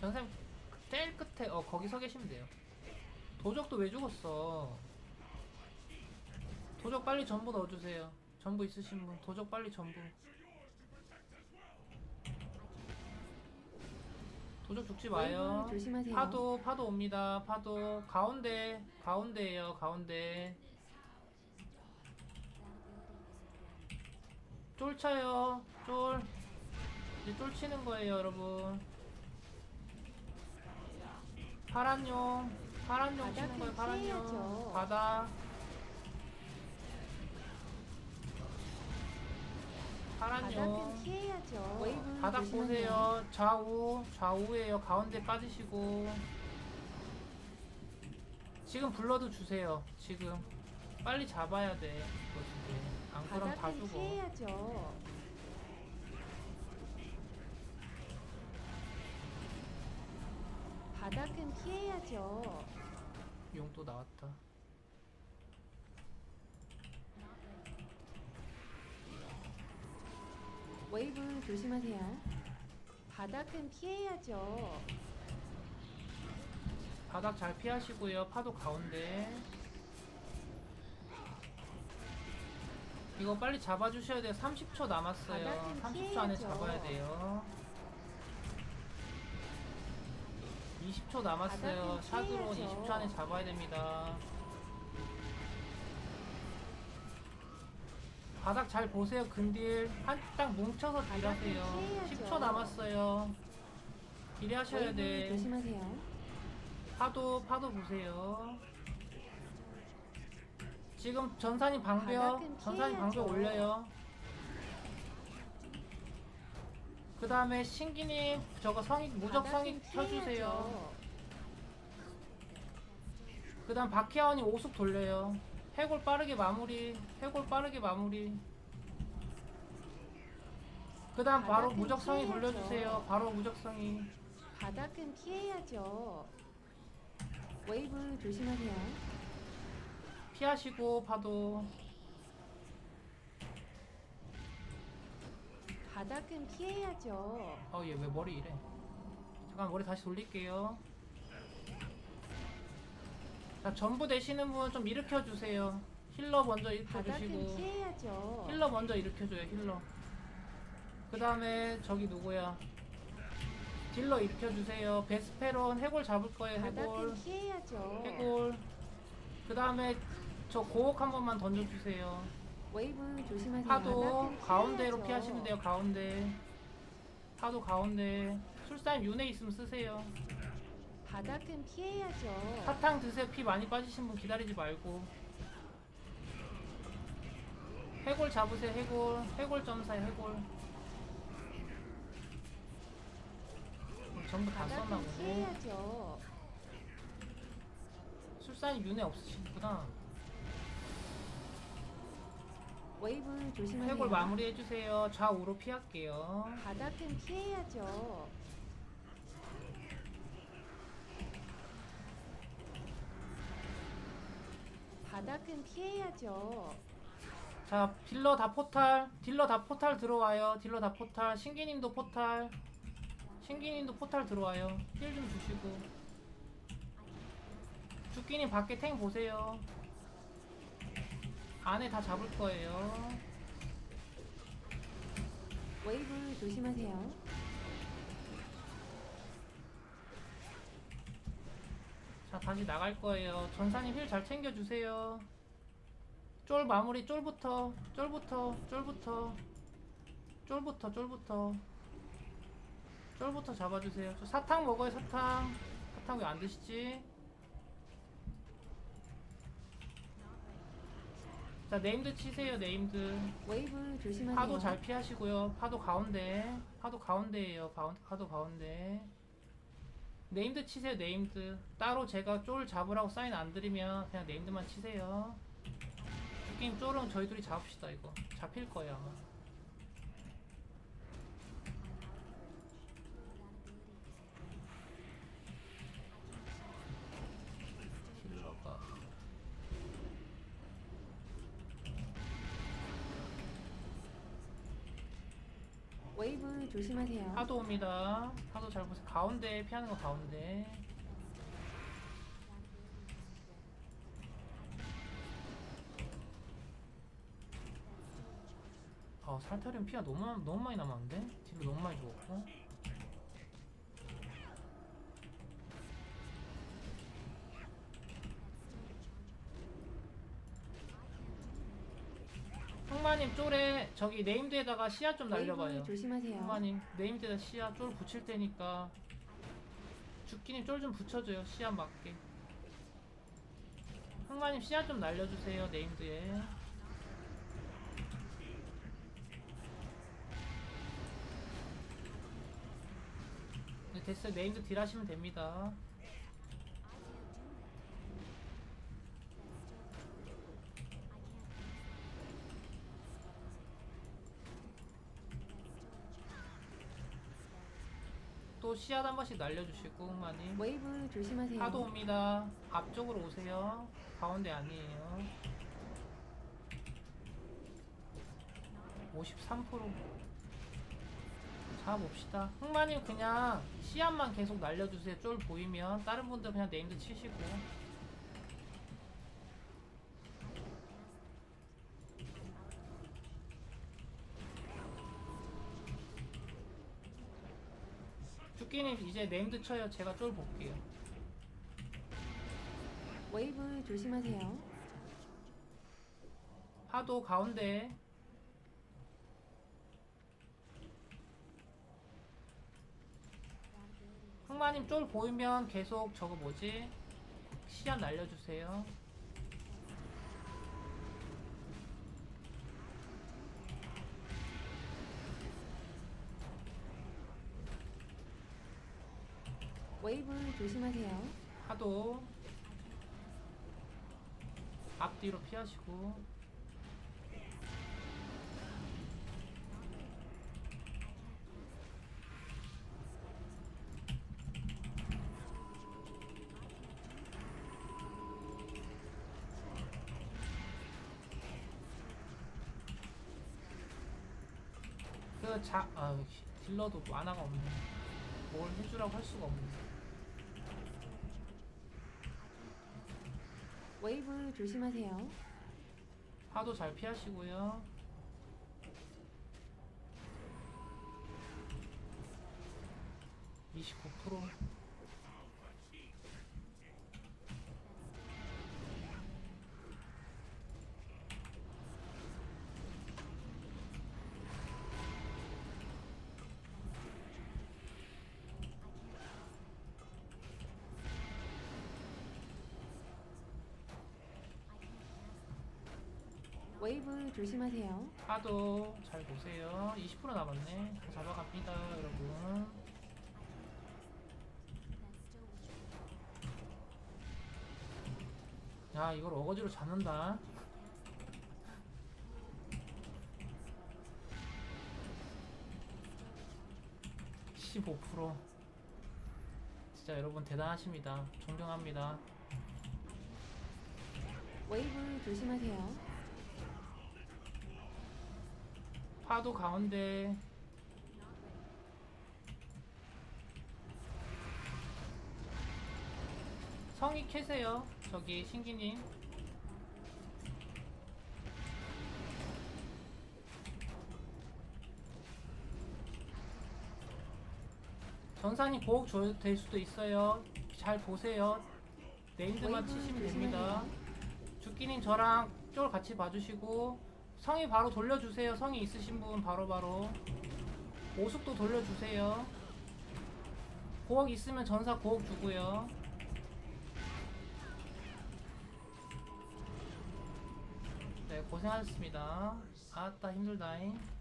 선생님 제일 끝에 어 거기 서 계시면 돼요. 도적도 왜 죽었어? 도적 빨리 전부 넣어주세요. 전부 있으신 분 도적 빨리 전부. 도적 죽지 마요. 웨이브 조심하세요. 파도 파도 옵니다. 파도 가운데 가운데예요. 가운데 쫄 쳐요. 쫄 이제 쫄 치는 거예요, 여러분. 파란 용 파란 용 치는 거예요. 파란 용 피해야죠. 바다 파란 용 바닥은 피해야죠. 웨이브 바닥. 보세요. 좌우, 좌우에요. 가운데 빠지시고. 지금 불러도 주세요. 지금 빨리 잡아야 돼. 이거 지금 안 그럼 다 바닥은 죽어. 피해야죠. 바닥은 피해야죠. 용 또 나왔다. 웨이브 조심하세요. 바닥은 피해야죠. 바닥 잘 피하시고요. 파도 가운데. 이거 빨리 잡아주셔야 돼요. 30초 남았어요. 바닥은 30초 안에 피해야죠. 잡아야 돼요. 20초 남았어요. 샤드론 피해야죠. 20초 안에 잡아야 됩니다. 바닥 잘 보세요. 근딜 한 딱 뭉쳐서 딜하세요. 바닥은 피해야죠. 10초 남았어요. 딜하셔야 돼. 조심하세요. 파도 파도 보세요. 지금 전산이 방벽 바닥은 전산이 방벽 피해야죠. 올려요. 그 다음에 신기님 저거 성익 무적 성익 켜주세요. 그 다음 박혜원이 오숙 돌려요. 해골 빠르게 마무리. 해골 빠르게 마무리. 그 다음 바로 바닥은 무적성이 피해야죠. 돌려주세요. 바로 무적성이. 바닥은 피해야죠. 웨이브 조심하세요. 피하시고 파도. 바닥은 피해야죠. 어, 얘왜 머리 이래? 잠깐 머리 다시 돌릴게요. 자, 전부 되시는 분 좀 일으켜 주세요. 힐러 먼저 일으켜 바닥은 주시고. 피해야죠. 힐러 먼저 일으켜 줘요, 힐러. 그 다음에 저기 누구야? 딜러 일으켜 주세요. 베스페론 해골 잡을 거예요, 해골. 바닥은 피해야죠. 해골. 그 다음에 저 고옥 한 번만 던져 주세요. 웨이브 조심하세요. 파도 가운데로. 피하시면 돼요, 가운데. 파도 가운데. 술사님 윤회 있으면 쓰세요. 바닥은 피해야죠. 사탕 드세요. 피 많이 빠지신 분 기다리지 말고. 해골 잡으세요. 해골. 해골 점사에 해골. 어, 전부 다 썼나 바닥은. 피해야죠. 술사님 윤회 없으시구나. 웨이브 조심하세요. 해골 마무리 해주세요. 좌우로 피할게요. 바닥은 피해야죠. 바닥은 피해야죠. 자, 딜러 다 포탈. 딜러 다 포탈 들어와요. 딜러 다 포탈. 신기님도 포탈. 신기님도 포탈 들어와요. 힐 좀 주시고. 죽기님 밖에 탱 보세요. 안에 다 잡을 거예요. 웨이브 조심하세요. 자, 다시 나갈 거예요. 전사님 힐 잘 챙겨주세요. 쫄 마무리, 쫄부터, 쫄부터, 쫄부터, 쫄부터, 쫄부터. 쫄부터 잡아주세요. 저 사탕 먹어요, 사탕. 사탕 왜 안 드시지? 자, 네임드 치세요, 네임드. 웨이브 조심하세요. 파도 잘 피하시고요. 파도 가운데. 파도 가운데에요. 파도 가운데. 네임드 치세요. 네임드. 따로 제가 쫄 잡으라고 사인 안 드리면 그냥 네임드만 치세요. 게임 쫄은 저희 둘이 잡읍시다 이거. 잡힐 거예요 아마. 딜러가 웨이브 조심하세요. 파도 옵니다. 파도 잘 보세요. 가운데 피하는 거 가운데. 아 살타리움 피가 너무 너무 많이 남았는데 딜을 너무 많이 죽었고. 형마님 쫄에 저기 네임드에다가 씨앗 좀 날려봐요. 조심하세요. 엄마님 네임드에다 씨앗 쫄 붙일 테니까. 죽기님 쫄 좀 붙여줘요 씨앗 맞게. 형마님 씨앗 좀 날려주세요 네임드에. 네, 됐어요. 네임드 딜 하시면 됩니다 또 씨앗 한 번씩 날려주시고 형마님 웨이브 조심하세요. 파도 옵니다. 앞쪽으로 오세요. 가운데 아니에요. 53% 잡아봅시다. 흑마님 그냥 씨앗만 계속 날려주세요. 쫄 보이면 다른 분들 그냥 네임드 치시고 죽기님 이제 네임드 쳐요. 제가 쫄 볼게요. 웨이브 조심하세요. 파도 가운데 흑마님 쫄 보이면 계속 저거 뭐지 시야 날려주세요 웨이브 조심하세요. 파도 앞뒤로 피하시고 그 자, 아, 딜러도 만화가 없네. 뭘 해주라고 할 수가 없네. 웨이브 조심하세요. 파도 잘 피하시고요. 이십구. 웨이브 조심하세요. 파도 잘 보세요. 20% 남았네. 다 잡아갑니다, 여러분. 야, 이걸 어거지로 잡는다. (15%) 진짜 여러분 대단하십니다 존경합니다 웨이브 조심하세요. 파도 가운데. 성이 캐세요 저기 신기님. 전산이 보호 조- 될 수도 있어요. 잘 보세요. 네임드만 웨이브 치시면. 됩니다. 주끼님 저랑 쫄 같이 봐주시고 성이 바로 돌려주세요. 성이 있으신 분 바로 바로 오숙도 돌려주세요. 고억 있으면 전사 고억 주고요. 네 고생하셨습니다. 아따 힘들다잉.